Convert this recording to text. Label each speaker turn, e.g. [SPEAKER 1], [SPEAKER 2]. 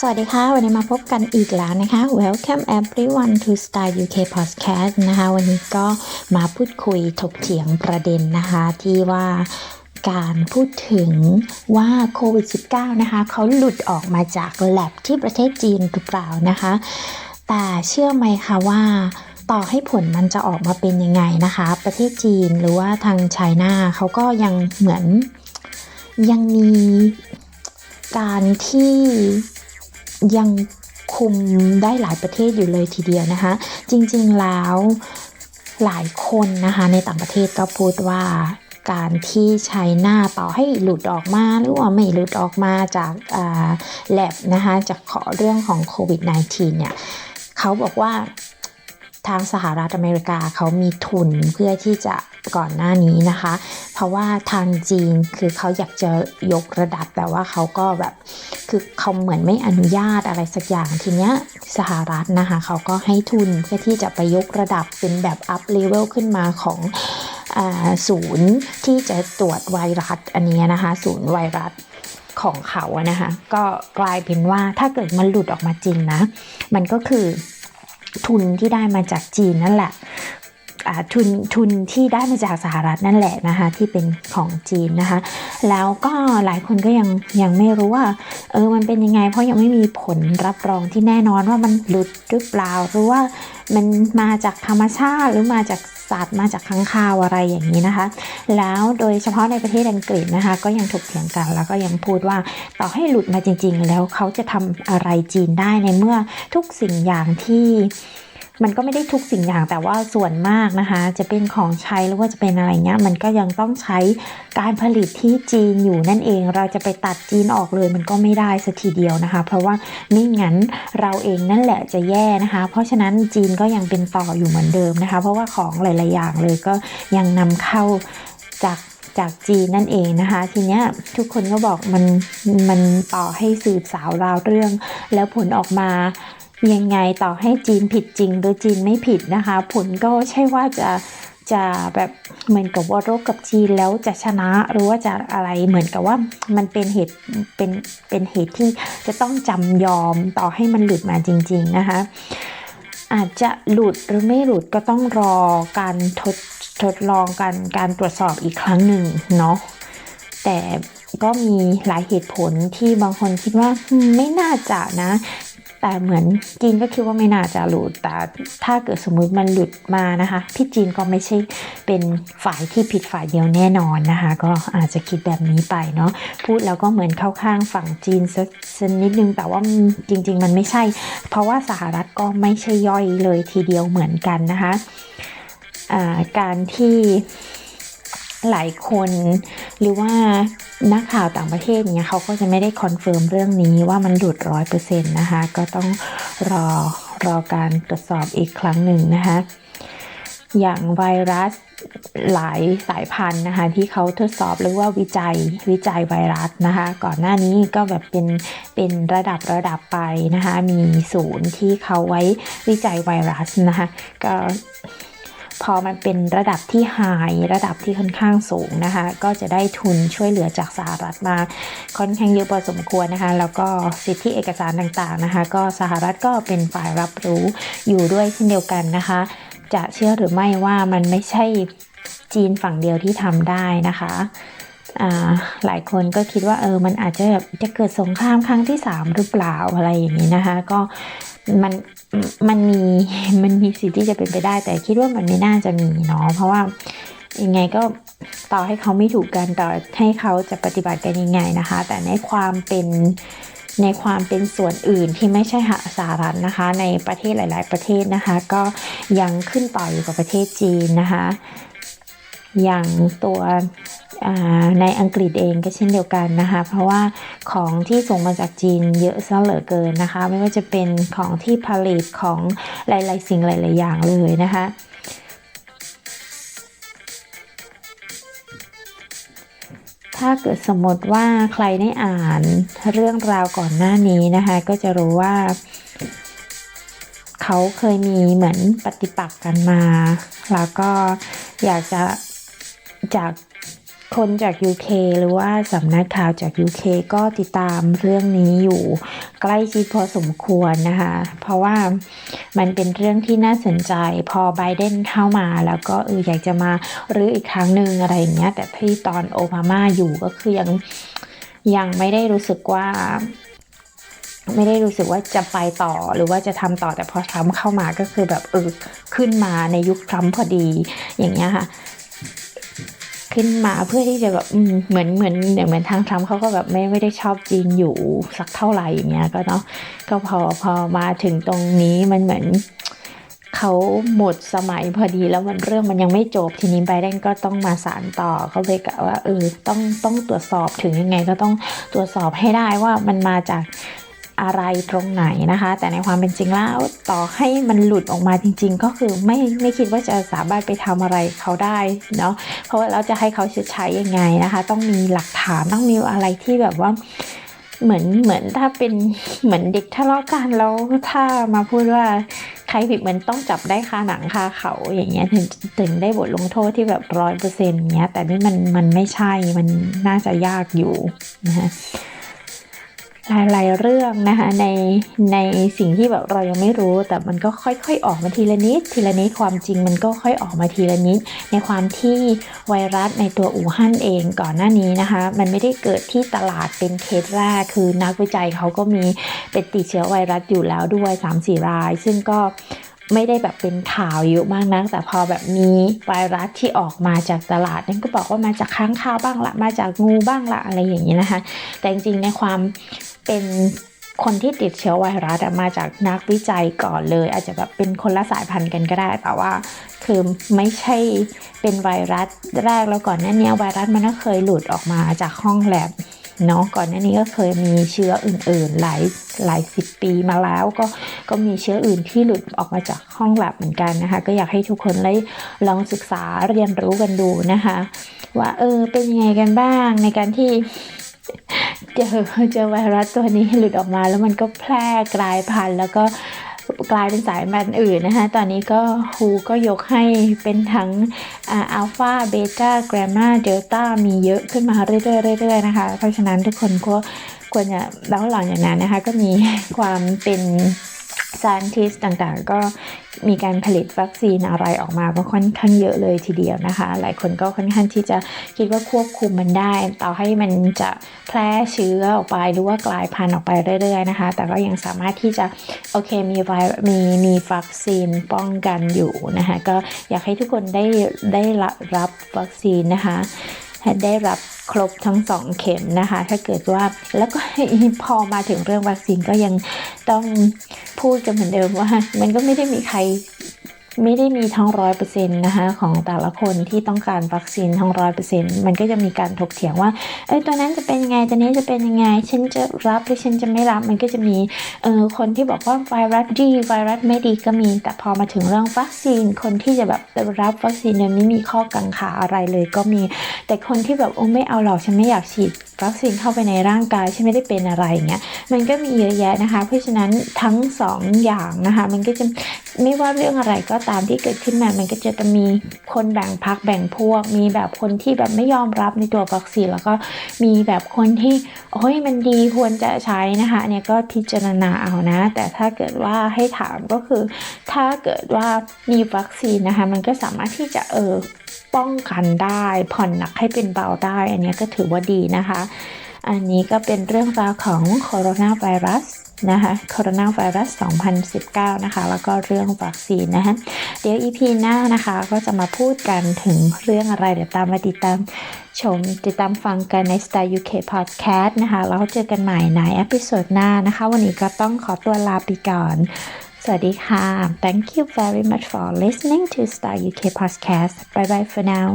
[SPEAKER 1] สวัสดีค่ะ วันนี้มาพบกันอีกแล้วนะคะ Welcome everyone to Style UK Podcast นะคะ วันนี้ก็มาพูดคุยถกเถียงประเด็นนะคะ ที่ว่าการพูดถึงว่าโควิด -19 นะคะเขาหลุดออกมาจากแลบที่ประเทศจีนหรือเปล่านะคะ แต่เชื่อไหมคะว่าต่อให้ผลมันจะออกมาเป็นยังไงนะคะ ประเทศจีนหรือว่าทางไชน่าเขาก็ยังเหมือนยังมีการที่ ยังคุมได้หลายประเทศอยู่เลยทีเดียวนะคะ จริงๆแล้วหลายคนนะคะในต่างประเทศก็พูดว่าการที่ใช้หน้าต่อให้หลุดออกมาหรือว่าไม่หลุดออกมาจากแลบนะคะจากขอเรื่องของโควิด -19 เนี่ยเขาบอกว่าทางสหรัฐอเมริกาเขามีทุนเพื่อที่จะ ก่อนหน้านี้นะคะ เพราะว่าทางจีนคือเขาอยากจะยกระดับแต่ว่าเขาก็แบบคือเขาเหมือนไม่อนุญาตอะไรสักอย่างทีเนี้ยสหรัฐนะคะเขาก็ให้ทุนเพื่อที่จะไปยกระดับเป็นแบบอัพเลเวลขึ้นมาของอศูนย์ที่จะตรวจไวรัสอันนี้นะคะ ศูนย์ไวรัสของเขาอะนะคะ ก็กลายเป็นว่าถ้าเกิดมันหลุดออกมาจริงนะ มันก็คือทุนที่ได้มาจากจีนนั่นแหละ ทุนทุนที่ได้มาจากสหรัฐนั่นแหละนะคะที่เป็นของจีนนะคะ แล้วก็หลายคนก็ยังยังไม่รู้ว่าเออมันเป็นยังไง เพราะยังไม่มีผลรับรองที่แน่นอนว่ามันหลุดหรือเปล่าหรือว่ามันมาจากธรรมชาติหรือมาจากสัตว์มาจากค้างคาวอะไรอย่างนี้นะคะ แล้วโดยเฉพาะในประเทศอังกฤษนะคะ ก็ยังถกเถียงกันแล้วก็ยังพูดว่าต่อให้หลุดมาจริง ๆ แล้วเขาจะทำอะไรจีนได้ในเมื่อทุกสิ่งอย่างที่ มันก็ไม่ได้ทุกสิ่งอย่างแต่ว่าส่วนมากนะคะ จะเป็นของใช้หรือว่าจะเป็นอะไรเงี้ยมันก็ยังต้องใช้การผลิตที่จีนอยู่นั่นเอง เราจะไปตัดจีนออกเลยมันก็ไม่ได้สัทีเดียวนะคะ เพราะว่าไม่งั้นเราเองนั่นแหละจะแย่นะคะ เพราะฉะนั้นจีนก็ยังเป็นต่ออยู่เหมือนเดิมนะคะ เพราะว่าของหลาย ๆ อย่างเลยก็ยังนำเข้าจากจากจีนนั่นเองนะคะ ทีเนี้ยทุกคนก็บอกมันมันต่อให้สืบสาวราวเรื่อง แล้วผลออกมา ยังไงต่อให้จีนผิดจริงหรือจีนไม่ผิดนะคะ ผลก็ใช่ว่าจะจะแบบเหมือนกับว่ารบกับจีนแล้วจะชนะหรือว่าจะอะไรเหมือนกับว่ามันเป็นเหตุเป็นเป็นเหตุที่จะต้องจำยอมต่อให้มันหลุดมาจริง ๆนะคะ อาจจะหลุดหรือไม่หลุดก็ต้องรอการทดทดลองการการตรวจสอบอีกครั้งหนึ่งเนาะแต่ก็มีหลายเหตุผลที่บางคนคิดว่าไม่น่าจะนะ แต่เหมือนจีนก็คิดว่าไม่น่าจะหลุดแต่ถ้าเกิดสมมุติมันหลุดมานะคะพี่จีนก็ไม่ใช่เป็นฝ่ายที่ผิดฝ่ายเดียวแน่นอนนะคะ ก็อาจจะคิดแบบนี้ไปเนาะพูดแล้วก็เหมือนเข้าข้างฝั่งจีนสักนิดนึงแต่ว่าจริง ๆ มันไม่ใช่ เพราะว่าสหรัฐก็ไม่ใช่ย่อยเลยทีเดียวเหมือนกันนะคะการที่หลายคนหรือว่า นักข่าวต่างประเทศเนี่ยเขาก็จะไม่ได้คอนเฟิร์มเรื่องนี้ว่ามันหลุดร้อยเปอร์เซ็นต์นะคะ ก็ต้องรอรอการตรวจสอบอีกครั้งหนึ่งนะคะ อย่างไวรัสหลายสายพันธุ์นะคะที่เขาทดสอบหรือว่าวิจัยวิจัยไวรัสนะคะ ก่อนหน้านี้ก็แบบเป็นเป็นระดับระดับไปนะคะ มีศูนย์ที่เขาไว้วิจัยไวรัสนะคะ ก็ พอมันเป็นระดับที่หายระดับที่ค่อนข้างสูงนะคะ ก็จะได้ทุนช่วยเหลือจากสหรัฐมาค่อนข้างเยอะพอสมควรนะคะ แล้วก็สิทธิเอกสารต่างๆนะคะ ก็สหรัฐก็เป็นฝ่ายรับรู้อยู่ด้วยเช่นเดียวกันนะคะ จะเชื่อหรือไม่ว่ามันไม่ใช่จีนฝั่งเดียวที่ทำได้นะคะหลายคนก็คิดว่าเออมันอาจจะจะเกิดสงครามครั้งที่ 3 หรือเปล่าอะไรอย่างนี้นะคะ ก็ มันมันมีมันมีสิทธิ์ที่จะเป็นไปได้ แต่คิดว่ามันไม่น่าจะมีเนาะเพราะว่ายังไงก็ต่อให้เขาไม่ถูกกันต่อให้เขาจะปฏิบัติกันยังไงนะคะ แต่ในความเป็นในความเป็นส่วนอื่นที่ไม่ใช่สหรัฐนะคะ ในประเทศหลาย ๆ ประเทศนะคะ ก็ยังขึ้นต่ออยู่กับประเทศจีนนะคะ อย่างตัว ในอังกฤษเองก็เช่นเดียวกันนะคะ เพราะว่าของที่ส่งมาจากจีนเยอะซะเหลือเกินนะคะ ไม่ว่าจะเป็นของที่ผลิตของหลาย ๆ สิ่งหลาย ๆ อย่างเลยนะคะถ้าเกิดสมมติว่าใครได้อ่านเรื่องราวก่อนหน้านี้นะคะ ก็จะรู้ว่า เขาเคยมีเหมือนปฏิปักษ์กันมา แล้วก็อยากจะจาก คนจาก UK หรือว่าสำนักข่าวจาก UK ก็ติดตามเรื่องนี้อยู่ใกล้ชิดพอสมควรนะคะ เพราะว่ามันเป็นเรื่องที่น่าสนใจพอไบเดนเข้ามาแล้วก็เอออยากจะมารื้ออีกครั้งหนึ่งอะไรอย่างเงี้ยแต่ที่ตอนโอบามาอยู่ก็คือยังยังไม่ได้รู้สึกว่าไม่ได้รู้สึกว่าจะไปต่อหรือว่าจะทำต่อแต่พอทรัมป์เข้ามาก็คือแบบเออขึ้นมาในยุคทรัมป์พอดีอย่างเงี้ยค่ะ ขึ้นมาเพื่อที่จะแบบเหมือนเหมือนเหมือนทางทรัมป์เขาก็แบบไม่ไม่ได้ชอบจีนอยู่สักเท่าไหร่อย่างเงี้ยก็เนาะก็พอพอมาถึงตรงนี้มันเหมือนเขาหมดสมัยพอดีแล้วมันเรื่องมันยังไม่จบทีนี้ไบเดนก็ต้องมาสารต่อเขาเลยกะว่าเออต้องต้องตรวจสอบถึงยังไงก็ต้องตรวจสอบให้ได้ว่ามันมาจาก อะไรตรงไหนนะคะ แต่ในความเป็นจริงแล้วต่อให้มันหลุดออกมาจริง ๆ ก็คือไม่ไม่คิดว่าจะสามารถไปทำอะไรเขาได้เนาะเพราะว่าเราจะให้เขาใช้ยังไงนะคะ ต้องมีหลักฐานต้องมีอะไรที่แบบว่าเหมือนเหมือนถ้าเป็นเหมือนเด็กทะเลาะกันแล้วถ้ามาพูดว่าใครผิดมันต้องจับได้คาหนังคาเขาอย่างเงี้ยถึงถึงได้บทลงโทษที่แบบร้อยเปอร์เซ็นต์เงี้ยแต่นี่มันมันไม่ใช่มันน่าจะยากอยู่นะคะ หลายๆเรื่องนะคะในในสิ่งที่แบบเรายังไม่รู้ แต่มันก็ค่อย ๆ ออกมาทีละนิด ทีละนิดความจริงมันก็ค่อยออกมาทีละนิด ในความที่ไวรัสในตัวอู่ฮั่นเองก่อนหน้านี้นะคะ มันไม่ได้เกิดที่ตลาดเป็นเคสแรกคือนักวิจัยเขาก็มีเป็นติดเชื้อไวรัสอยู่แล้วด้วย 3-4 ราย ซึ่งก็ไม่ได้แบบเป็นข่าวเยอะมากนะแต่พอแบบมีไวรัสที่ออกมาจากตลาดนั่นก็บอกว่ามาจากค้างคาวบ้างละมาจากงูบ้างละอะไรอย่างนี้นะคะ แต่จริงๆในความ เป็นคนที่ติดเชื้อไวรัสมาจากนักวิจัยก่อนเลย อาจจะแบบเป็นคนละสายพันธุ์กันก็ได้ แต่ว่าคือไม่ใช่เป็นไวรัสแรกแล้วก่อนหน้านี้ไวรัสมันก็เคยหลุดออกมาจากห้องแลบเนาะก่อนหน้านี้ก็เคยมีเชื้ออื่น ๆ หลายหลายสิบปีมาแล้วก็ก็มีเชื้ออื่นที่หลุดออกมาจากห้องแลบเหมือนกันนะคะ ก็อยากให้ทุกคนได้ลองศึกษาเรียนรู้กันดูนะคะ ว่าเออเป็นยังไงกันบ้างในการที่ เจอเจอไวรัสตัวนี้หลุดออกมา แล้วมันก็แพร่กลายพันธุ์แล้วก็กลายเป็นสายพันธุ์อื่นนะคะ ตอนนี้ก็ฮูก็ยกให้เป็นทั้งอัลฟา เบต้า แกรมาเดลต้า มีเยอะขึ้นมาเรื่อยๆๆนะคะ เพราะฉะนั้นทุกคนก็ควรจะแล้วหลังจากนั้นนะคะ ก็มีความเป็น ซานติสต่างๆ ก็มีการผลิตวัคซีนอะไรออกมาก็ค่อนข้างเยอะเลยทีเดียวนะคะ หลายคนก็ค่อนข้างที่จะคิดว่าควบคุมมันได้ ต่อให้มันจะแพร่เชื้อออกไปหรือว่ากลายพันธุ์ออกไปเรื่อยๆนะคะ แต่ก็ยังสามารถที่จะโอเคมีไวมีมีวัคซีนป้องกันอยู่นะคะก็อยากให้ทุกคนได้ได้รับวัคซีนนะคะได้รับ ครบทั้งสองเข็มนะคะ ถ้าเกิดว่าแล้วก็พอมาถึงเรื่องวัคซีนก็ยังต้องพูดกันเหมือนเดิมว่า มันก็ไม่ได้มีใคร ไม่ได้มีทั้งร้อยเปอร์เซ็นต์นะคะของแต่ละคนที่ต้องการวัคซีนทั้งร้อยเปอร์เซ็นต์มันก็จะมีการถกเถียงว่าเอ้ยตัวนั้นจะเป็นยังไงตัวนี้จะเป็นยังไง ฉันจะรับหรือฉันจะไม่รับมันก็จะมีเออคนที่บอกว่าไวรัสดีไวรัสไม่ดีก็มี แต่พอมาถึงเรื่องวัคซีนคนที่จะแบบรับวัคซีนเนี่ยไม่มีข้อกังขาอะไรเลยก็มี แต่คนที่แบบโอ้ไม่เอาหรอกฉันไม่อยากฉีดวัคซีนเข้าไปในร่างกายฉันไม่ได้เป็นอะไรเงี้ยมันก็มีเยอะแยะนะคะ เพราะฉะนั้นทั้งสองอย่างนะคะ มันก็จะไม่ว่าเรื่องอะไรก็ตามที่เกิดขึ้นมามันก็จะมีคนแบ่งพักแบ่งพวก มีแบบคนที่แบบไม่ยอมรับในตัววัคซีนแล้วก็มีแบบคนที่โอ้ยมันดีควรจะใช้นะคะเนี่ยก็พิจารณาเอานะ แต่ถ้าเกิดว่าให้ถามก็คือ ถ้าเกิดว่ามีวัคซีนนะคะมันก็สามารถที่จะเออป้องกันได้ ผ่อนหนักให้เป็นเบาได้ อันนี้ก็ถือว่าดีนะคะ อันนี้ก็เป็นเรื่องราวของโคโรนาไวรัส นะคะโคโรนาไวรัส 2019 นะคะ แล้วก็เรื่องวัคซีนนะคะเดี๋ยว EP หน้านะคะก็จะมาพูดกันถึงเรื่องอะไร เดี๋ยวตามมาติดตามชม ติดตามฟังกันใน Style UK Podcast นะคะ แล้วเจอกันใหม่ในเอพิโซดหน้านะคะ วันนี้ก็ต้องขอตัวลาไปก่อน สวัสดีค่ะ Thank you very much for listening to Star UK Podcast Bye bye for now